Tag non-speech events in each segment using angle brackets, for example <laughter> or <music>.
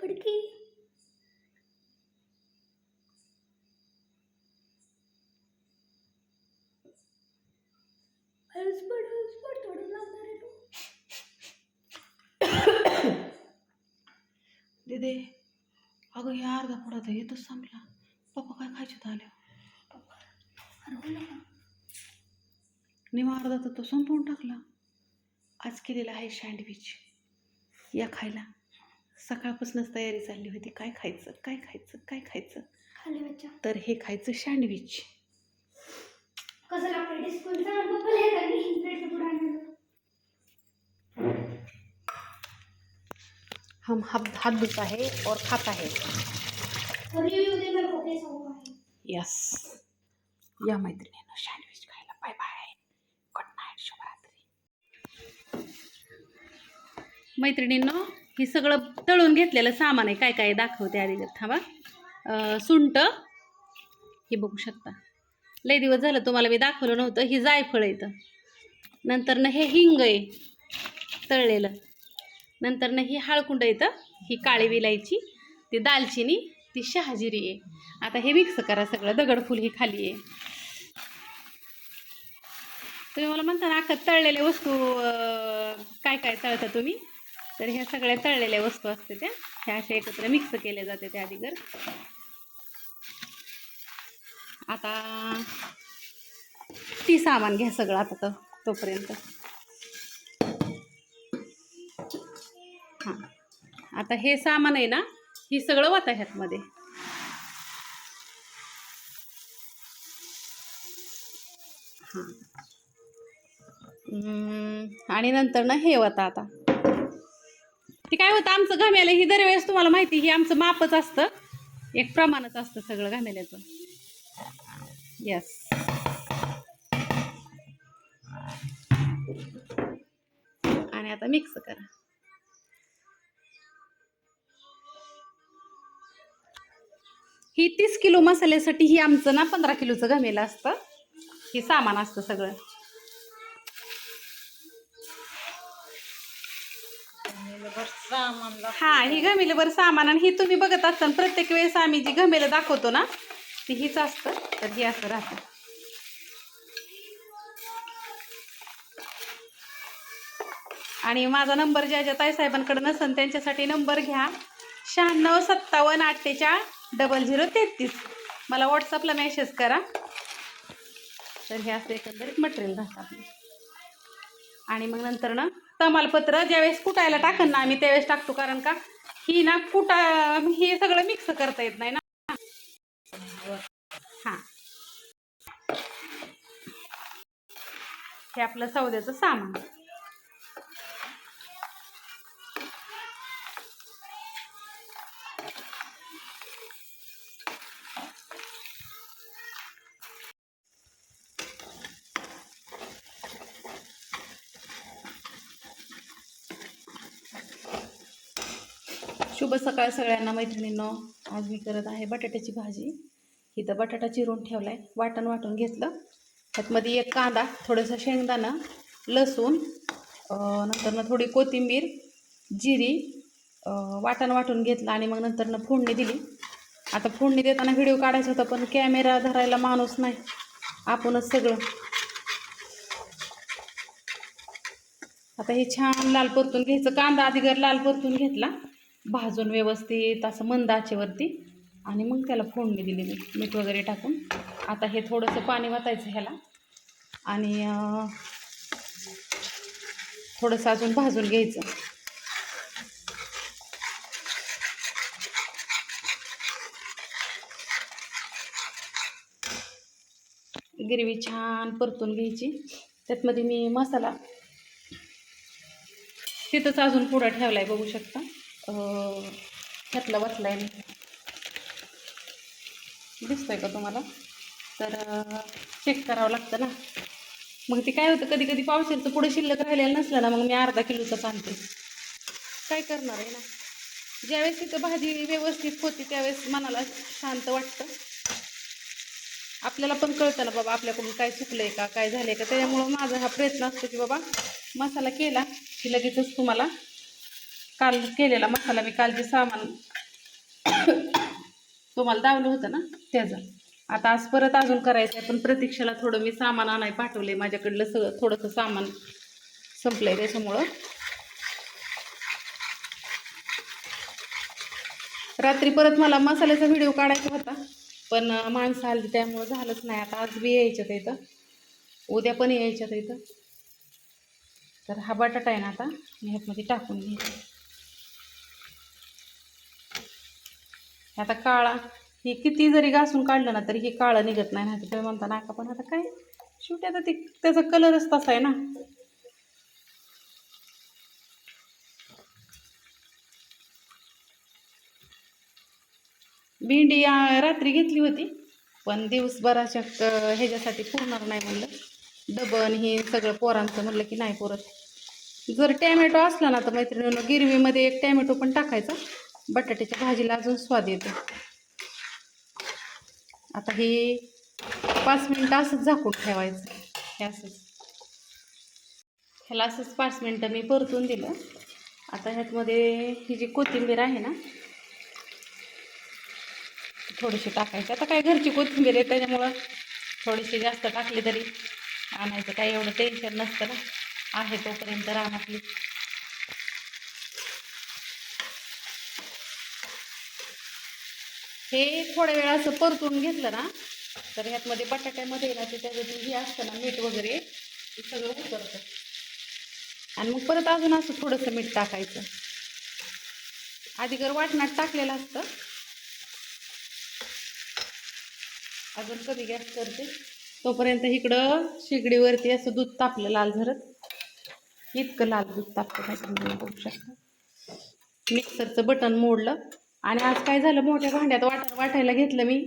ಪಡ್ಕಿ ಅಳಿಸ್ಬಿಡು ಅಳಿಸ್ಬಿಡು ತೊಡಲ್ಲ ಅಂತಾರೆ दीदी अगं हे अर्धा पुढा तर येतच संपला पप्पा काय खायचे तर आल्या निवा अर्धा तर तो संपवून टाकला आज केलेला आहे सँडविच. या खायला. सकाळपासूनच तयारी चालली होती. काय खायचं? काय खायचं? काय खायचं? तर हे खायचं सँडविच. हम हाथ हाथ धुता है और खाता है और रिव्ह्यू दे मेरे को कैसा हुआ है यस या मैत्रिणीनं सँडविच खायला बाय बाय गुड नाईट शुभरात्री मैत्रिणींनो हे सगळं तळून घेतलेलं सामान आहे. काय काय दाखवते आधी जर थांबा. सुंट. हे बघू शकता. लय दिवस झालं तुम्हाला मी दाखवलं नव्हतं. ही जायफळ येतं नंतर ना हे हिंग आहे तळलेलं. नंतर ना ही हळकुंड येतं ही काळी विलायची ती दालचिनी ती शहाजिरी आहे. आता हे मिक्स करा सगळं. दगडफूल ही खाली आहे. तुम्ही मला म्हणता ना अख्खा तळलेल्या वस्तू काय काय तळता तुम्ही? तर ह्या सगळ्या तळलेल्या वस्तू असते त्या. ह्या अशा एकत्र मिक्स केल्या जाते त्या अधिगर आता ती सामान घ्या सगळं आता तो तोपर्यंत. हां. आता हे सामान आहे ना ही सगळं वाता ह्यातमध्ये. हां. आणि नंतर ना हे वाता आता. ते काय होतं आमचं घाम्याला ही दरवेळेस तुम्हाला माहिती ही आमचं मापच असतं. एक प्रमाणच असतं सगळं घामेल्याचं. येस आणि आता मिक्स करा. ही तीस किलो मसाल्यासाठी ही आमचं ना पंधरा किलोचं घमेलं असतं. हे सामान असतं सगळं. हा ही घमेलं सामान आणि ही तुम्ही बघत असताना प्रत्येक वेळेस आम्ही जी घमेलं दाखवतो ना ती हीच असतं. तर ही असं राहतं. आणि माझा नंबर ज्या ज्या ताईसाहेबांकडे नसन त्यांच्यासाठी नंबर घ्या. शहाण्णव सत्तावन्न अठ्ठेचाळ डबल झिरो तेहतीस. मला व्हॉट्सअपला मेसेज करा. तर हे असं एकंदरीत मटेरियल राहतं आपलं. आणि मग नंतर ना तमालपत्र ज्यावेळेस कुटायला टाकन ना आम्ही त्यावेळेस टाकतो. कारण का? ही ना कुटा हे सगळं मिक्स करता येत नाही ना. हां. हे आपलं सौद्याचं सामान. शुभ सकाळ सगळ्यांना मैत्रिणींनो. आज मी करत आहे बटाट्याची भाजी. इथं बटाटा चिरून ठेवला आहे वाटण वाटून घेतलं. त्यातमध्ये एक कांदा थोडंसं शेंगदाणा लसूण नंतरनं थोडी कोथिंबीर जिरी वाटण वाटून घेतलं आणि मग नंतरनं फोडणी दिली. आता फोडणी देताना व्हिडिओ काढायचा होता पण कॅमेरा धरायला माणूस नाही. आपणच सगळं. आता हे छान लाल परतून घ्यायचं. कांदा आधी लाल परतून घेतला. भाजून व्यवस्थित असं मंद आचेवरती. आणि मग त्याला फोडणी दिली मी मीठ वगैरे टाकून. आता हे थोडंसं पाणी वाचायचं ह्याला. आणि थोडंसं अजून भाजून घ्यायचं. गिरवी छान परतून घ्यायची. त्यातमध्ये मी मसाला तिथंच अजून पुढं ठेवला आहे बघू शकता. अं, ह्यातला आहे मी आहे का तुम्हाला? तर चेक करावं लागतं ना. मग ते काय होतं कधी कधी पावसाचं पुढे शिल्लक राहिलेलं नसलं ना मग मी अर्धा किलोचं आणते काय करणार आहे ना? ज्यावेळेस तिथं भाजी व्यवस्थित होती त्यावेळेस मनाला शांत वाटतं. आपल्याला पण कळतं ना बाबा आपल्याकडून काय चुकलं आहे का काय झालं आहे का? त्याच्यामुळं माझा हा प्रयत्न असतो की बाबा मसाला केला की लगेचच तुम्हाला काल केलेला मसाला मी काल जे सामान तुम्हाला दावलं होतं ना त्याचं. आता आज परत अजून करायचं आहे पण प्रतीक्षेला थोडं मी सामान आणाय आहे माझ्याकडलं सगळं थोडंसं सामान संपलं आहे त्याच्यामुळं. रात्री परत मला मसाल्याचा व्हिडिओ काढायचा होता पण माणसं आली त्यामुळं झालंच नाही. आता आज बी यायच्यात इथं. उद्या पण यायच्यात इथं. तर हा बटाटा आहे ना आता मी ह्यातमध्ये टाकून घ्यायचा आता काळा हे किती जरी घासून काढलं ना तरी हे काळं निघत नाही. ना तुम्ही म्हणता नाका पण आता काय? शेवटी आता ते त्याचा कलरच तसा आहे ना. भेंडी रात्री घेतली होती पण दिवसभराच्या ह्याच्यासाठी पुरणार नाही म्हणलं. डबन हे सगळं पोरांचं म्हणलं की नाही पुरत. जर टॅमॅटो असला ना तर मैत्रिणीनं गिरवीमध्ये एक टॅमॅटो पण टाकायचा. बटाट्याच्या भाजीला अजून स्वाद येतो. आता हे पाच मिनटं असंच झाकून ठेवायचं. हे असंच. ह्याला असंच पाच मिनटं मी परतून दिलं. आता ह्यातमध्ये ही जी कोथिंबीर आहे ना थोडीशी टाकायची. आता काय घरची कोथिंबीर आहे त्याच्यामुळं थोडीशी जास्त टाकली तरी आणायचं काही एवढं टेन्शन नसतं ना. आहे तोपर्यंत राहणार हे थोड्या वेळ असं परतून घेतलं ना तर ह्यातमध्ये बटाट्यामध्ये ना ते त्याच्यातून जे हे असतं ना मीठ वगैरे ते सगळं उतरतं. आणि मग परत अजून असं थोडंसं मीठ टाकायचं. आधी जर वाटणात टाकलेलं असतं अजून कमी गॅस करते तोपर्यंत इकडं शेगडीवरती असं दूध तापलं लाल झरत. इतकं लाल दूध तापतं नाही तुम्ही बघू शकता. मिक्सरचं बटन मोडलं. आणि आज काय झालं मोठ्या भांड्यात वाट वाटायला घेतलं मी.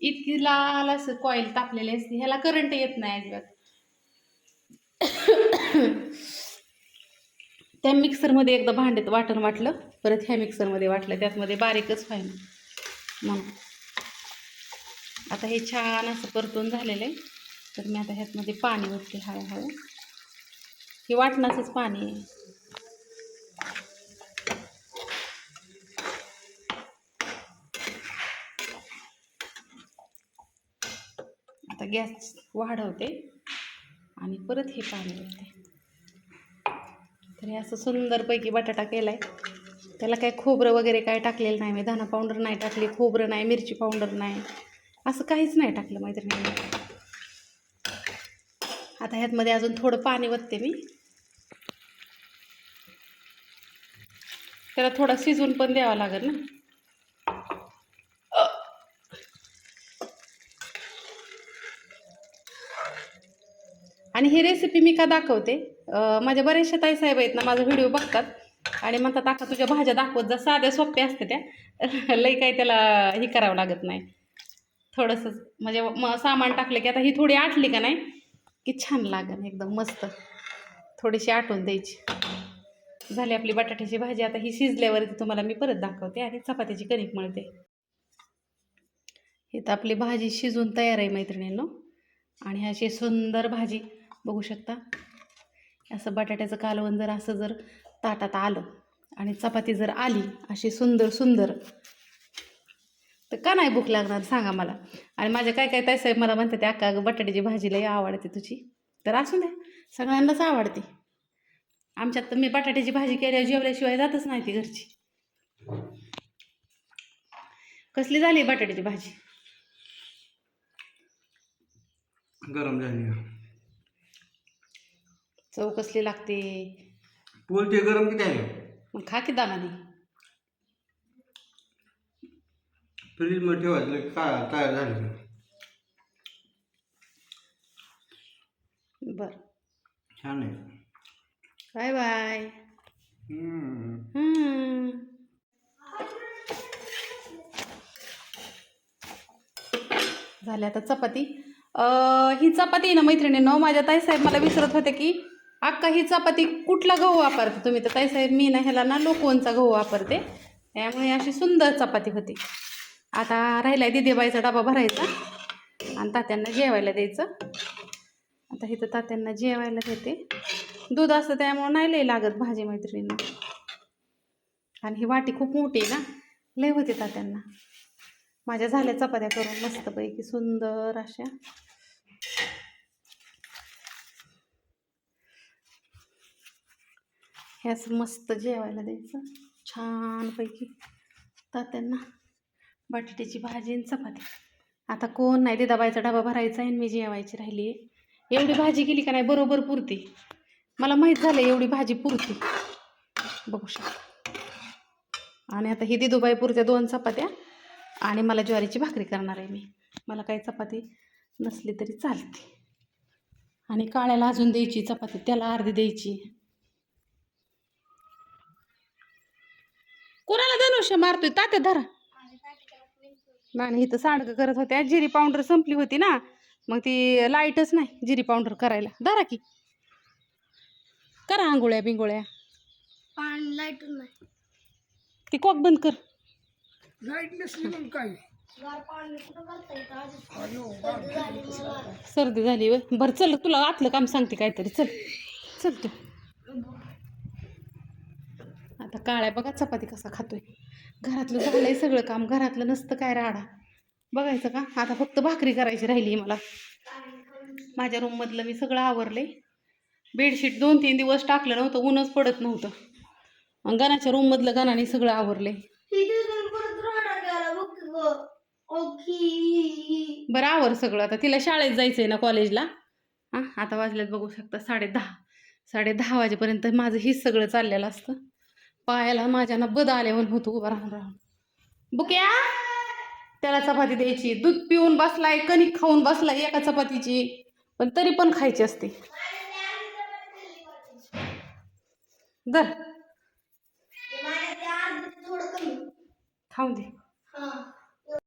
इतकी लाल असं कॉईल तापलेली असते. ह्याला करंट येत नाही अजिबात. त्या मिक्सरमध्ये एकदा भांड्यात वाटण वाटलं. परत ह्या मिक्सरमध्ये वाटलं. त्यातमध्ये बारीकच फाईन. म्हणून आता हे छान असं परतून झालेलं आहे. तर मी आता ह्यातमध्ये पाणी ओतते. हळूहळू हे वाटणाचंच पाणी आहे आता गॅस वाढवते आणि परत हे पाणी देते तर हे असं सुंदरपैकी बटाटा केला आहे त्याला काय खोबरं वगैरे काय टाकलेलं नाही मी धना पावडर नाही टाकली खोबरं नाही मिरची पावडर नाही असं काहीच नाही टाकलं मैत्रिणी आता ह्यातमध्ये अजून थोडं पाणी वतते मी. त्याला थोडा शिजून पण द्यावा लागेल ना. आणि ही रेसिपी मी का दाखवते? माझ्या बऱ्याचशा ताई साहेब आहेत ना माझा व्हिडिओ बघतात. आणि म्हणतात आता तुझ्या भाज्या दाखवत जा साध्या सोप्या असते त्या. <laughs> लई काही त्याला हे करावं लागत नाही. थोडंसं म्हणजे म सामान टाकलं की आता ही थोडी आटली का नाही की छान लागेल एकदम मस्त. थोडीशी आटून द्यायची. झाली आपली बटाट्याची भाजी आता ही शिजल्यावरती तुम्हाला मी परत दाखवते आणि चपात्याची कणिक मळते. ही तर आपली भाजी शिजून तयार आहे मैत्रिणींनो. आणि अशी सुंदर भाजी. बघू शकता. असं बटाट्याचं कालवण जर असं जर ताटात आलं आणि चपाती जर आली अशी सुंदर सुंदर तर का नाही भूक लागणार सांगा मला. आणि माझ्या काय काय ताई आहे मला म्हणते ते अक्का बटाट्याची भाजी लई आवडते तुझी. तर असू द्या सगळ्यांनाच आवडते. आमच्यात तर मी बटाट्याची भाजी केल्यावर जेवल्याशिवाय जातच नाही ती घरची. कसली झाली बटाट्याची भाजी? गरम झाली. चव कसली लागते पोलते गरम किती आहे? मग खा की दामाने फ्रीजमध्ये ठेवायचं लगेच काय तयार झाली बर. छान आहे. Bye bye. हम्म. हम्म. झाली आता चपाती. अं, ही चपाती आहे ना मैत्रिणीनं माझ्या ताईसाहेब मला विसरत होते की अक्का ही चपाती कुठला गहू वापरते तुम्ही? तर ताईसाहेब मी ना ह्याला ना लोकवनचा गहू वापरते. त्यामुळे अशी सुंदर चपाती होती. आता राहिला दिदेबाईचा डबा भरायचा. आणि तात्यांना जेवायला द्यायचं. आता इथं तात्यांना जेवायला देते. दूध असतं त्यामुळं नाही लई लागत भाजी मैत्रिणींना. आणि ही वाटी खूप मोठी आहे ना. लय होते तात्यांना. माझ्या झाल्या चपात्या करून मस्तपैकी सुंदर अशा. हे असं मस्त जेवायला द्यायचं. छानपैकी. तात्यांना बटाट्याची भाजी आणि चपाती. आता कोण नाही ते दबायचा डबा भरायचा आहे आणि मी जेवायची राहिली आहे एवढी भाजी केली का नाही? बरोबर पुरती. मला माहीत झालं एवढी भाजी पुरती. बघू शकता. आणि आता ही दिदुबाई पुरत्या दोन चपात्या आणि मला ज्वारीची भाकरी करणार आहे मी. मला काही चपाती नसली तरी चालते. आणि काळ्याला अजून द्यायची चपाती. त्याला अर्धी द्यायची. कोणाला धनुष्य मारतोय? तात्या धरा. नाही इथं सांडगं करत होत्या. जिरी पावडर संपली होती ना मग ती लाईटच नाही जिरी पावडर करायला. धरा की. करा आंघोळ्या बिंगोळ्या. पाणी लाईटून नाही. ती कॉक बंद कर. लाइट नसली मग काय? गार पाणी कुठं करता येतं आधीच सर्दी झाली. बरं चल तुला आतलं काम सांगते काहीतरी. चल चल तू. आता काळ्या बघा चपाती कसा खातोय. घरातलं झालंय सगळं काम घरातलं नसतं काय राडा. बघायचं का? आता फक्त भाकरी करायची राहिली मला. माझ्या रूममधलं मी सगळं आवरले बेडशीट दोन तीन दिवस टाकलं नव्हतं ऊनच पडत नव्हतं. मग गणाच्या रूममधलं गणाने सगळं आवरले बरं आवर सगळं. आता तिला शाळेत जायचं आहे ना कॉलेजला हां आता वाजल्यात बघू शकता साडे दहा. साडे दहा वाजेपर्यंत माझं हे सगळं चाललेलं असतं. पायाला माझ्या ना बद आल्यावर होतो उभं राहून राहून. बुक्या त्याला चपाती द्यायची. दूध पिऊन बसलाय कणिक खाऊन बसलाय एका चपातीची. पण तरी पण खायची असते. दर खाऊन दे.